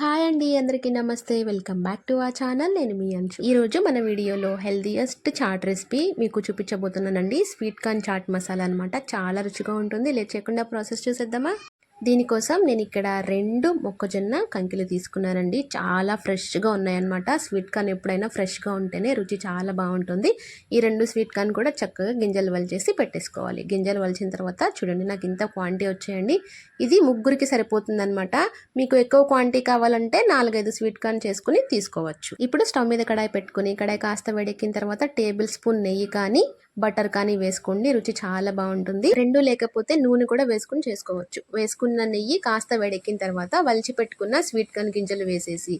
Hi అండి అందరికీ నమస్తే. వెల్కమ్ బ్యాక్ టు ఆ ఛానల్. నేను మీ అంచు ఈరోజు మన వీడియోలో హెల్తీయెస్ట్ చాట్ రెసిపీ మీకు చూపించబోతున్నానండి. స్వీట్ కార్న్ చాట్ మసాలా అనమాట చాలా రుచిగా ఉంటుంది. లేచేయకుండా ప్రాసెస్ చూసేద్దామా? దీనికోసం నేను ఇక్కడ రెండు మొక్కజొన్న కంకిలు తీసుకున్నానండి. చాలా ఫ్రెష్గా ఉన్నాయన్నమాట. స్వీట్ కార్న్ ఎప్పుడైనా ఫ్రెష్గా ఉంటేనే రుచి చాలా బాగుంటుంది. ఈ రెండు స్వీట్ కార్న్ కూడా చక్కగా గింజలు వలిచేసి పెట్టేసుకోవాలి. గింజలు వలిచిన తర్వాత చూడండి నాకు ఇంత క్వాంటిటీ వచ్చాయండి. ఇది ముగ్గురికి సరిపోతుందనమాట మీకు ఎక్కువ క్వాంటిటీ కావాలంటే నాలుగైదు స్వీట్ కార్న్ చేసుకుని తీసుకోవచ్చు. ఇప్పుడు స్టవ్ మీద కడాయి పెట్టుకుని కడాయి కాస్త వేడెక్కిన తర్వాత టేబుల్ స్పూన్ నెయ్యి కానీ బటర్ కానీ వేసుకోండి రుచి చాలా బాగుంటుంది. రెండు లేకపోతే నూనె కూడా వేసుకుని చేసుకోవచ్చు. వేసుకున్న నెయ్యి కాస్త వేడెక్కిన తర్వాత వలిచి పెట్టుకున్న స్వీట్ కార్న్ గింజలు వేసేసి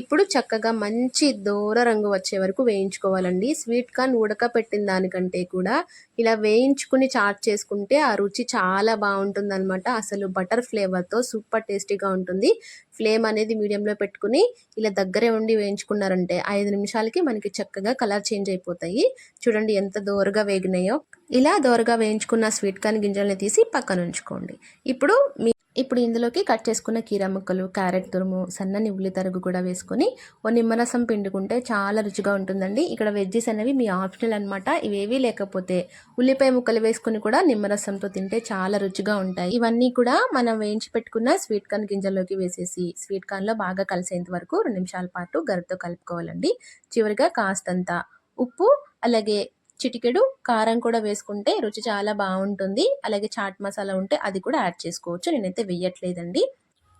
ఇప్పుడు చక్కగా మంచి దూర రంగు వచ్చే వరకు వేయించుకోవాలండి. స్వీట్ కార్న్ ఉడకపెట్టిన దానికంటే కూడా ఇలా వేయించుకుని చాట్ చేసుకుంటే ఆ రుచి చాలా బాగుంటుంది అనమాట అసలు బటర్ ఫ్లేవర్తో సూపర్ టేస్టీగా ఉంటుంది. ఫ్లేమ్ అనేది మీడియంలో పెట్టుకుని ఇలా దగ్గరే ఉండి వేయించుకున్నారంటే ఐదు నిమిషాలకి మనకి చక్కగా కలర్ చేంజ్ అయిపోతాయి. చూడండి ఎంత దోరగా వేగినాయో ఇలా దోరగా వేయించుకున్న స్వీట్ కార్న్ గింజల్ని తీసి పక్కన ఉంచుకోండి ఇప్పుడు మీ ఇప్పుడు ఇందులోకి కట్ చేసుకున్న కీరా ముక్కలు క్యారెట్ తురుము సన్నని ఉల్లి తరుగు కూడా వేసుకొని ఓ నిమ్మరసం పిండుకుంటే చాలా రుచిగా ఉంటుందండి. ఇక్కడ వెజ్జెస్ అనేవి మీ ఆప్షనల్ అనమాట ఇవేవీ లేకపోతే ఉల్లిపాయ ముక్కలు వేసుకుని కూడా నిమ్మరసంతో తింటే చాలా రుచిగా ఉంటాయి. ఇవన్నీ కూడా మనం వేయించి పెట్టుకున్న స్వీట్ కార్న్ గింజల్లోకి వేసేసి స్వీట్ కార్న్లో బాగా కలిసేంత వరకు రెండు నిమిషాల పాటు గరితో కలుపుకోవాలండి. చివరిగా కాస్తంత ఉప్పు అలాగే చిటికెడు కారం కూడా వేసుకుంటే రుచి చాలా బాగుంటుంది. అలాగే చాట్ మసాలా ఉంటే అది కూడా యాడ్ చేసుకోవచ్చు. నేనైతే వెయ్యట్లేదండి.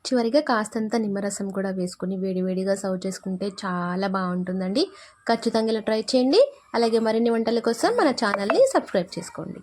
చివరిగా కాస్తంత నిమ్మరసం కూడా వేసుకుని వేడివేడిగా సర్వ్ చేసుకుంటే చాలా బాగుంటుందండి. ఖచ్చితంగా ఇలా ట్రై చేయండి. అలాగే మరిన్ని వంటల కోసం మన ఛానల్ని సబ్స్క్రైబ్ చేసుకోండి.